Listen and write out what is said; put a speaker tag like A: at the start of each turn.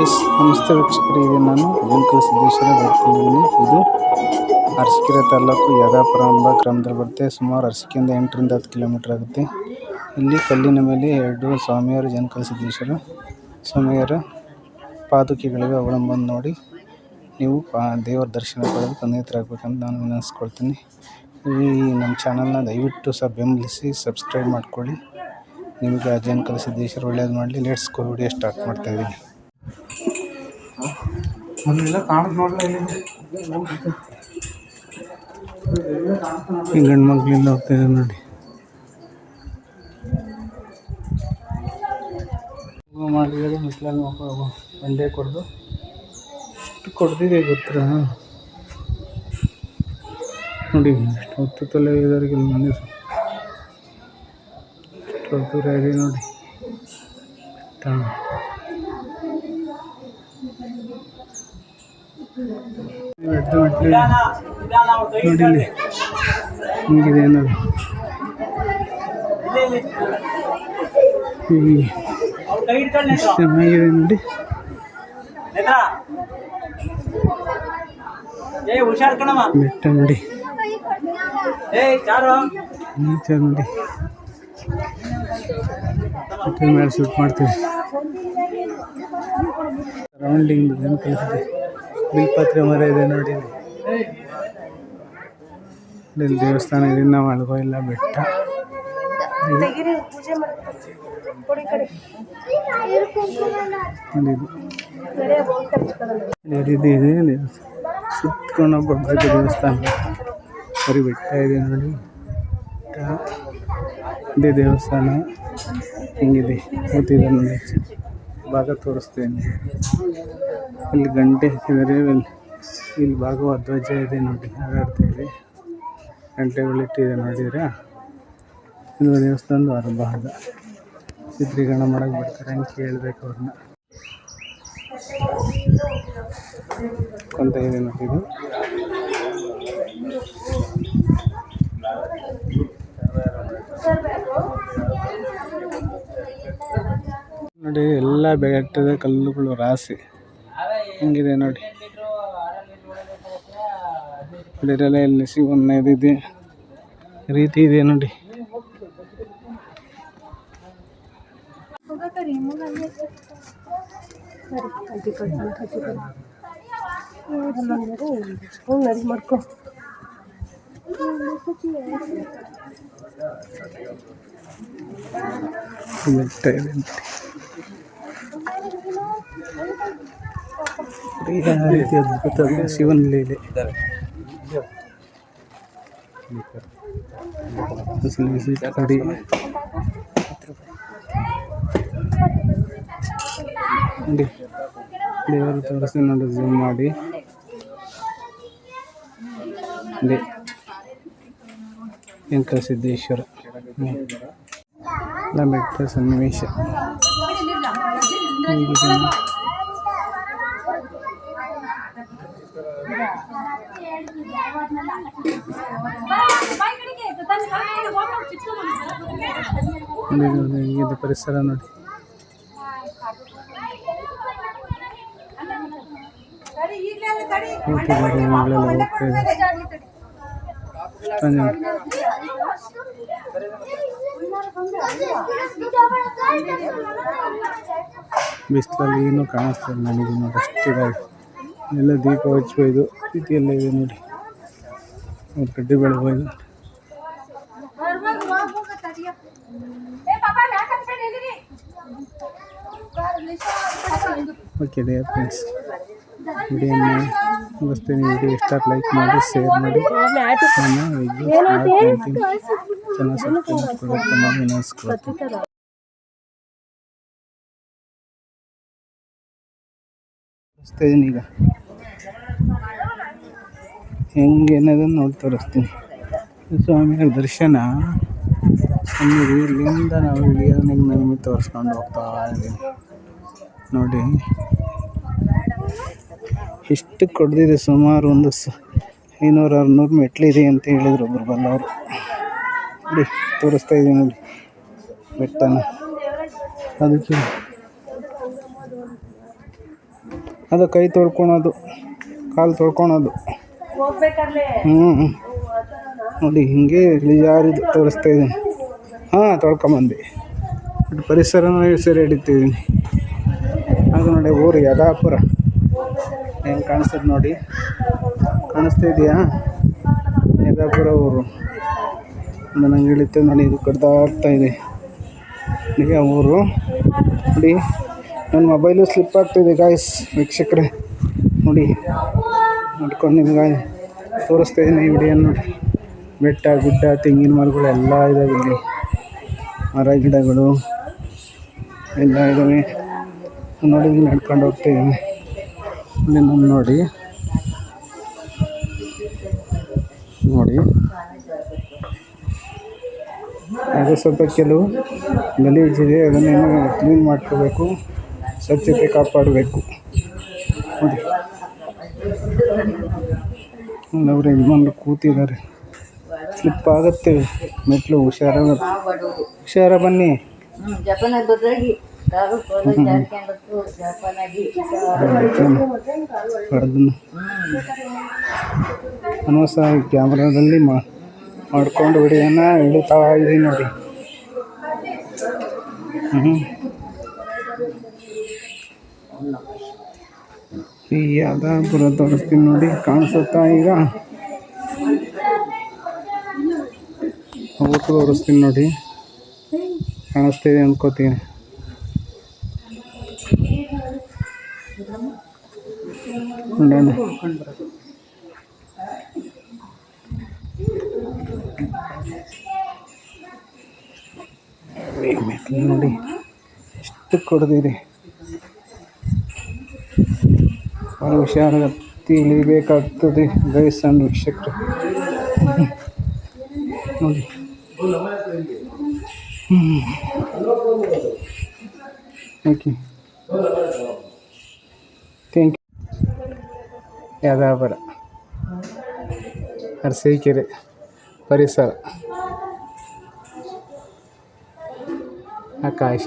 A: Guys, ನಮಸ್ತೆ ವೀಕ್ಷಕರಿಗೆ ನಾನು ವೆಂಕಟ ಸಿದ್ದೇಶ್ವರ ಬರ್ತಿದ್ದೀನಿ ಇದು ಅರಸಿಕೆರೆ ತಾಲೂಕು ಯಾದಾಪುರ ಎಂಬ ಗ್ರಾಮದಲ್ಲಿ ಬರುತ್ತೆ. ಸುಮಾರು ಅರಸಿಕೆಯಿಂದ ಎಂಟರಿಂದ ಹತ್ತು ಕಿಲೋಮೀಟರ್ ಆಗುತ್ತೆ. ಇಲ್ಲಿ ಕಲ್ಲಿನ ಮೇಲೆ ಎರಡು ಸ್ವಾಮಿಯವರು ಜನಕ ಸಿದ್ದೇಶ್ವರ ಸ್ವಾಮಿಯರ ಪಾದುಕೆಗಳಿಗೆ ಬಂದು ನೋಡಿ ನೀವು ಪಾ ದೇವರ ದರ್ಶನ ಪಡೆದು ಪುನೀತರಾಗಬೇಕಂತ ನಾನು ವಿನಂತಿಸ್ಕೊಳ್ತೀನಿ. ಈ ನಮ್ಮ ಚಾನಲ್ನ ದಯವಿಟ್ಟು ಸಹ ಬೆಂಬಲಿಸಿ, ಸಬ್ಸ್ಕ್ರೈಬ್ ಮಾಡ್ಕೊಳ್ಳಿ. ನಿಮಗೆ ಆ ಜನಕಲ ಸಿದ್ದೇಶ್ವರ ಒಳ್ಳೇದು ಮಾಡಲಿ. ಲೆಟ್ಸ್ ವಿಡಿಯೋ ಸ್ಟಾರ್ಟ್ ಮಾಡ್ತಾ ಇದ್ದೀನಿ
B: ಅಲ್ಲೆಲ್ಲ ಕಾಣದ್ ನೋಡ್ಲ ಇಲ್ಲಿ
A: ಗಂಡು ಮಕ್ಕಳಿಂದ ಹೋಗ್ತಾ ಇದೆ ನೋಡಿ ಮಾಡಿದರೆ ಮಿಸ್ಲಲ್ಲಿ ಮಕ್ಕಳು ಒಂದೇ ಕೊಡ್ದು. ಎಷ್ಟು ಕೊಡ್ತಿದೆ ಗೊತ್ತಾ? ನೋಡಿ ಎಷ್ಟು ಹೊತ್ತು ತಲೆ ಇದ್ದವ್ರಿಗೆ ಮನೆ ಮಂದಿ. ಎಷ್ಟು ದೂರ ಇದೆ ನೋಡಿ. ಬೆಟ್ಟ. ಹಿಂಗಿದೆ ಎಷ್ಟು ಚೆನ್ನಾಗಿದೆ ನೋಡಿ
B: ಏ
A: ಬೆಟ್ಟ ನೋಡಿ
B: ಏ
A: ನೋಡಿ ಮೇಲೆ ಶೂಟ್ ಮಾಡ್ತೀವಿ ರೌಂಡಿಂಗ್ ಏನು ಕಲಿಸಿದೆ ಬಿಲ್ಪತ್ರೆ ಮರ ಇದೆ ನೋಡಿ ಇಲ್ಲಿ. ದೇವಸ್ಥಾನ ಇದೆ ನಾವು ಅಳ್ಗೋ ಇಲ್ಲ ಬೆಟ್ಟ. ಸುತ್ಕೊಂಡು ಹೋಗ್ಬೇಕು ದೇವಸ್ಥಾನ ಬರೀ ಬೆಟ್ಟ ಇದೆ ನೋಡಿ ಇದೇ ದೇವಸ್ಥಾನ ಹಿಂಗಿದೆ ಗೊತ್ತಿದೆ ನೋಡಿ ಭಾಗ ತೋರಿಸ್ತೇನೆ. ಇಲ್ಲಿ ಗಂಟೆ ಹಾಕಿದರೆ ಇಲ್ಲಿ ಭಾಗವ ಧ್ವಜ ಇದೆ ನೋಡಿ ಹಾರಾಡ್ತಾ ಇದೆ ಗಂಟೆಗಳಿಟ್ಟಿದೆ ನೋಡಿದ್ರೆ? ಇದು ದೇವಸ್ಥಾನದ ಹೊರ ಭಾಗ ಚಿತ್ರೀಕರಣ ಮಾಡಕ್ಕೆ ಬರ್ತಾರೆ ಅಂತ ಕೇಳಬೇಕು ಅವ್ರನ್ನ. ಕೊಂತ ಇದೆ ನೋಡಿ ನೋಡಿ, ಎಲ್ಲ ಬೆಟ್ಟದ ಕಲ್ಲುಗಳು ರಾಸಿ ಹಿಂಗಿದೆ ನೋಡಿ. ನೋಡಿರಲ್ಲ ಇಲ್ಲಿ ಸಿಗುವ ಇದೆ ರೀತಿ ಇದೆ ನೋಡಿ.
C: ಮಾಡ್ಕೊ
A: ನೋಡಿ ನೋಡಿ ಯಾವ ರೀತಿ ಅದ್ಭುತ ಶಿವನ ಲೀಲೆ. ಕಡಿ ದೇವರು ತೋರಿಸ್ತೀನಿ ನೋಡಿ ಮಾಡಿ. ವೆಂಕಟ ಸಿದ್ದೇಶ್ವರ. ನಮ್ಮ ಸನ್ನಿವೇಶ. ಹೀಗಿದೆ ಪರಿಸರ ನೋಡಿ. ಹೋಗ್ತಿದ್ದಾರೆ ಮಗಳೆಲ್ಲ ಬಿಸಿಲಲ್ಲಿ ಏನೂ ಕಾಣಿಸ್ತಾ ಇಲ್ಲ ನನಗೆ ನೋಡಿ ಎಲ್ಲ ದೀಪ ಹಚ್ಬೋದು ರೀತಿಯೆಲ್ಲ ಇದೆ ನೋಡಿ. ಕಡ್ಡಿ ಬೆಳಬೋದು ಓಕೆ ಡಿಯರ್ ಫ್ರೆಂಡ್ಸ್ ವಿಡಿಯೋ ಮುಗಿಸ್ತೀನಿ. ವಿಡಿಯೋ ಇಷ್ಟ ಲೈಕ್ ಮಾಡಿ ಶೇರ್ ಮಾಡಿ. ಚೆನ್ನಾಗಿ ಸಬ್ಸ್ಕ್ರೈಬ್ ಇದೀನಿ ಈಗ. ಹೆಂಗೆ ಅನ್ನೋದನ್ನು ನೋಡಿ ತೋರಿಸ್ತೀನಿ. ಸ್ವಾಮಿಯ ದರ್ಶನ. ಸನ್ನಿಧಿ ಇಲ್ಲಿಂದ ನಾವು ಇಲ್ಲಿಯವನಿಗೆ ನಮಗೆ ತೋರಿಸ್ಕೊಂಡು ಹೋಗ್ತಾ ಇದ್ದೀನಿ ನೋಡಿ. ಇಷ್ಟು ಕೊಡ್ದಿದೆ ಸುಮಾರು ಒಂದು ಸ ಐನೂರು ಆರುನೂರು ಮೆಟ್ಲಿದೆ ಅಂತ ಹೇಳಿದ್ರು ಒಬ್ರು ಬಂದವರು. ನೋಡಿ, ತೋರಿಸ್ತಾ ಇದ್ದೀನಿ ನೋಡಿ. ಬೆಟ್ಟನ. ಅದಕ್ಕೆ ಅದು ಕೈ ತೊಳ್ಕೊಳೋದು, ಕಾಲು ತೊಳ್ಕೊಳೋದು. ಹ್ಞೂ ನೋಡಿ, ಹಿಂಗೆ ಇಳಿಜಾರಿದು ತೋರಿಸ್ತಾ ಇದ್ದೀನಿ. ಹಾಂ, ತೊಳ್ಕೊಂಬಂದು. ಬಟ್ ಪರಿಸರನ ಸೆರೆ ಹಿಡಿತಿದ್ದೀನಿ. ಅದು ನೋಡಿ ಊರು ಯದಾಪುರ. ಹೆಂಗೆ ಕಾಣಿಸ್ತದೆ ನೋಡಿ. ಕಾಣಿಸ್ತಾ ಇದೆಯಾ? ಯದಾಪುರ ಊರು. ನನಗೆ ಇಳಿತು ನೋಡಿ, ಇದು ಕಡ್ದಾಗ್ತಾ ಇದೆ. ಆ ಊರು. ನೋಡಿ, ನನ್ನ ಮೊಬೈಲು ಸ್ಲಿಪ್ ಆಗ್ತಿದೆ ಗಾಯ್ಸ್ ವೀಕ್ಷಕರೇ. ನೋಡಿ. ನೋಡ್ಕೊಂಡು ನಿಮ್ಗೆ ತೋರಿಸ್ತಾ ಇದ್ದೀನಿ ಈ ವಿಡಿಯೋ ನೋಡಿ. ಬೆಟ್ಟ, ಗುಡ್ಡ, ತೆಂಗಿನ ಮರಗಳು ಎಲ್ಲ ಇದಾವೆ ಇಲ್ಲಿ. ಮರ, ಗಿಡಗಳು ಎಲ್ಲ ಇದ್ದಾವೆ ನೋಡಿ ನಡ್ಕೊಂಡು ಹೋಗ್ತಾ ಇದ್ದೀನಿ ಇಲ್ಲಿ ನಮ್ಮ ನೋಡಿ. ನೋಡಿ. ಅದು ಸ್ವಲ್ಪ ಕೆಲವು ಗಲೀಜಿದೆ ಅದನ್ನೇನು ಕ್ಲೀನ್ ಮಾಡ್ಕೋಬೇಕು. ಸ್ವಚ್ಛತೆ ಕಾಪಾಡಬೇಕು. ನೋಡಿ. ಅವರು ಯಜಮಾನ್ರು ಕೂತಿದ್ದಾರೆ ಸ್ಲಿಪ್ ಆಗುತ್ತೆ. ಮೆಟ್ಲು ಹುಷಾರ ಹುಷಾರ ಬನ್ನಿ. ಅನುಸ ಕ್ಯಾಮ್ರಾದಲ್ಲಿ ಮಾಡ್ಕೊಂಡು ವಿಡಿಯೋನ ಇಳಿತಾ ಇದೆ ನೋಡಿ ಹ್ಞೂ ಈ ಯಾವ್ದಾಪುರ ತೋರಿಸ್ತೀನಿ ನೋಡಿ ಕಾಣಿಸುತ್ತಾ ಈಗ. ಊಟ ತೋರಿಸ್ತೀನಿ ನೋಡಿ ಕಾಣಿಸ್ತಿದೆ ಮೆಟ್ಲು ನೋಡಿ ಎಷ್ಟು ಕೊಡ್ದಿದೆ. ಭಾಳ ಹುಷಾರಾಗಿ ಹತ್ತಿ ಇಳಿಬೇಕಾಗ್ತದೆ ಗೈಸ್ ಅಂಡ್ ವೀಕ್ಷಕರು ನೋಡಿ okay thank you Yadapura Arsikere ಪರಿಸರ ಆಕಾಶ